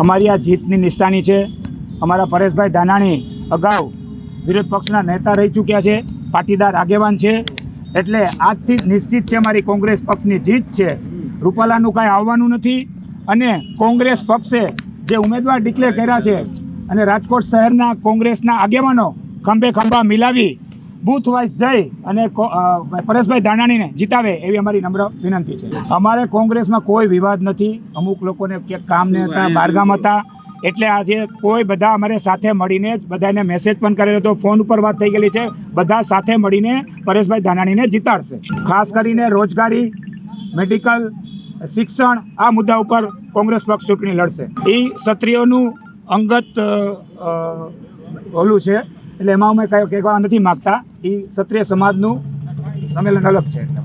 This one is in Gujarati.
અમારી આ જીતની નિશાની છે. અમારા પરેશભાઈ ધાનાણી અગાઉ વિરોધ પક્ષના નેતા રહી ચૂક્યા છે, પાટીદાર આગેવાન છે. એટલે આજથી નિશ્ચિત છે મારી કોંગ્રેસ પક્ષની જીત છે. રૂપાલાનું કાંઈ આવવાનું નથી અને કોંગ્રેસ પક્ષે જે ઉમેદવાર ડિક્લેર કર્યા છે અને રાજકોટ શહેરના કોંગ્રેસના આગેવાનો ખંભે ખંભા મિલાવી બૂથ વાઇઝ જઈ અને પરેશભાઈ ધાનાણીને જીતાવે એવી અમારી નમ્ર વિનંતી છે. અમારે કોંગ્રેસમાં કોઈ વિવાદ નથી. અમુક લોકોને ક્યાંક કામ ને હતા બારગામ હતા. એટલે આજે કોઈ બધા અમારે સાથે મળીને જ બધાને મેસેજ પણ કરેલો હતો. ફોન ઉપર વાત થઈ ગયેલી છે. બધા સાથે મળીને પરેશભાઈ ધાનાણીને જીતાડશે. ખાસ કરીને રોજગારી મેડિકલ શિક્ષણ આ મુદ્દા ઉપર કોંગ્રેસ પક્ષ ચૂંટણી લડશે. એ ક્ષત્રિયોનું અંગત ઓલું છે. એટલે એમાં અમે કહેવા નથી માગતા. એ ક્ષત્રિય સમાજનું સંમેલન અલગ છે.